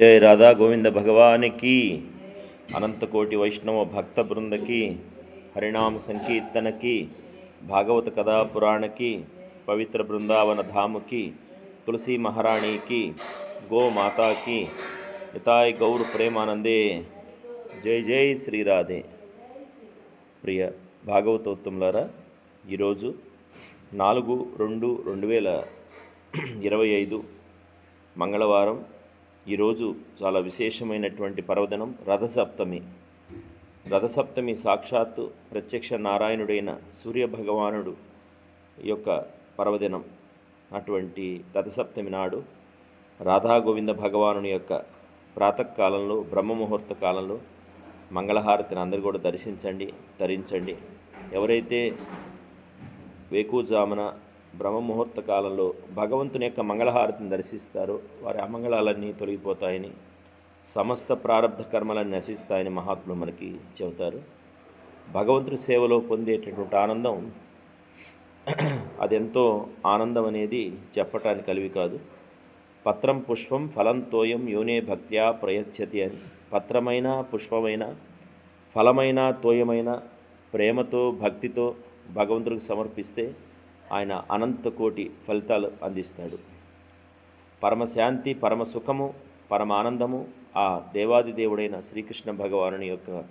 జయ రాధా గోవింద భగవానికి అనంతకోటి వైష్ణవ భక్త బృందకి హరినామ సంకీర్తనకి భాగవత కథా పురాణకి పవిత్ర బృందావన ధాముకి తులసి మహారాణికి గోమాతాకి హితాయ్ గౌర్ ప్రేమానందే. జై జై శ్రీరాధే ప్రియ భాగవతోత్తములారా ఈరోజు నాలుగు రెండు రెండు వేల ఇరవై ఐదు మంగళవారం. ఈరోజు చాలా విశేషమైనటువంటి పర్వదినం రథసప్తమి. రథసప్తమి సాక్షాత్తు ప్రత్యక్ష నారాయణుడైన సూర్యభగవానుడు యొక్క పర్వదినం. అటువంటి రథసప్తమి నాడు రాధాగోవింద భగవానుని యొక్క ప్రాతకాలంలో బ్రహ్మముహూర్త కాలంలో మంగళహారతిని అందరు కూడా దర్శించండి ధరించండి ఎవరైతే వేకుజామున బ్రహ్మముహూర్త కాలంలో భగవంతుని యొక్క మంగళహారతిని దర్శిస్తారో వారి అమంగళాలన్నీ తొలగిపోతాయని సమస్త ప్రారంధ కర్మలన్నీ నశిస్తాయని మహాత్ములు మనకి చెబుతారు. భగవంతుని సేవలో పొందేటటువంటి ఆనందం అదెంతో ఆనందం అనేది చెప్పటానికి కలివి కాదు. పత్రం పుష్పం ఫలం తోయం యోనే భక్త్యా ప్రయచ్చతి అని. పత్రమైన పుష్పమైన ఫలమైన తోయమైన ప్రేమతో భక్తితో భగవంతుడికి సమర్పిస్తే ఆయన అనంత కోటి ఫలితాలు అందిస్తాడు. పరమశాంతి పరమ సుఖము పరమ ఆనందము ఆ దేవాది దేవుడైన శ్రీకృష్ణ భగవానుని యొక్క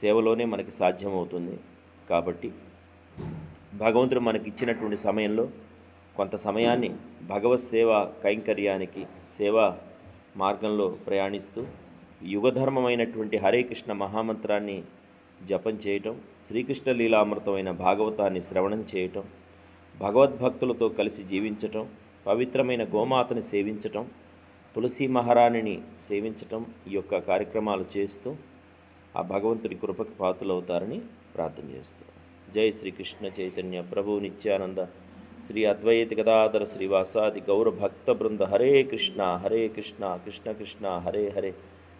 సేవలోనే మనకి సాధ్యమవుతుంది. కాబట్టి భగవంతుడు మనకి ఇచ్చినటువంటి సమయంలో కొంత సమయాన్ని భగవత్ సేవ కైంకర్యానికి సేవా మార్గంలో ప్రయాణిస్తూ యుగధర్మమైనటువంటి హరే కృష్ణ మహామంత్రాన్ని జపం చేయటం శ్రీకృష్ణ లీలామృతమైన భాగవతాన్ని శ్రవణం చేయటం భగవద్భక్తులతో కలిసి జీవించటం పవిత్రమైన గోమాతని సేవించటం తులసి మహారాణిని సేవించటం ఈ యొక్క కార్యక్రమాలు చేస్తూ ఆ భగవంతుడి కృపకు పాత్రలవుతారని ప్రార్థన చేస్తూ. జై శ్రీకృష్ణ చైతన్య ప్రభు నిత్యానంద శ్రీ అద్వైత గదాధర శ్రీవాసాది గౌర భక్త బృంద హరే కృష్ణ హరే కృష్ణ కృష్ణ కృష్ణ హరే హరే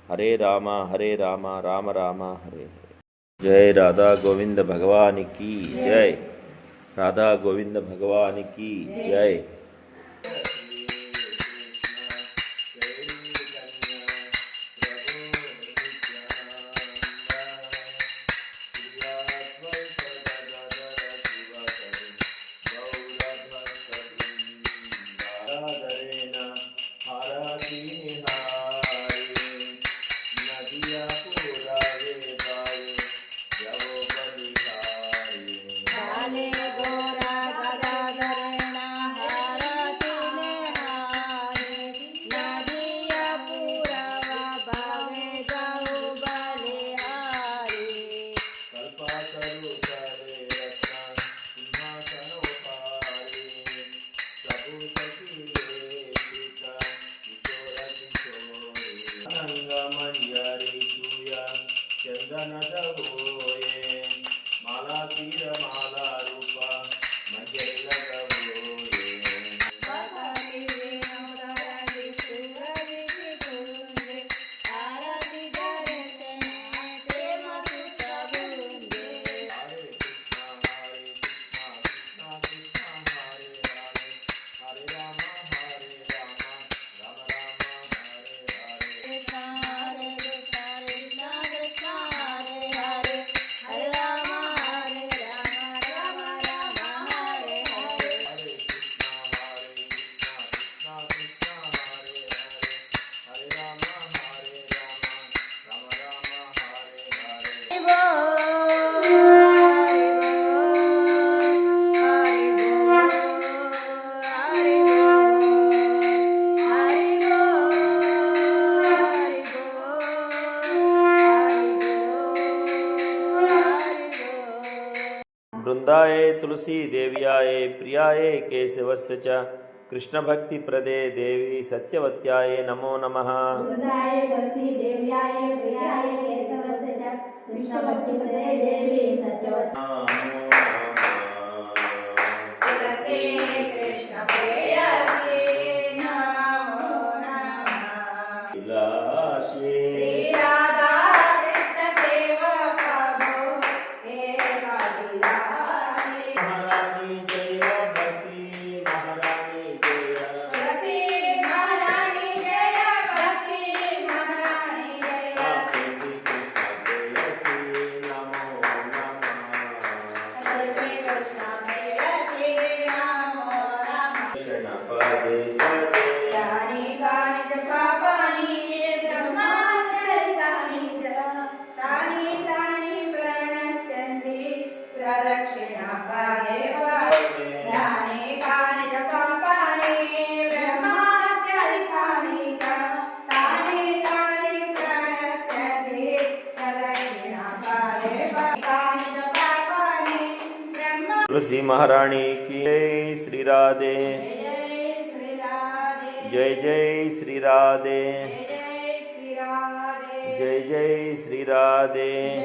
హరే రామ హరే రామ రామ రామ హరే హరే జై రాధా గోవింద భగవానికి జై రాధా గోవింద భగవానికి జై काले वृंदाए तुलसी देव्याय प्रियाय केशवस्य च कृष्ण भक्ति प्रदे देवी सत्यवत्याय नमो नमः। Krishna Father, we thank you. तुलसी महारानी की जय श्री राधे। जय जय जय श्री राधे। जय जय श्री राधे।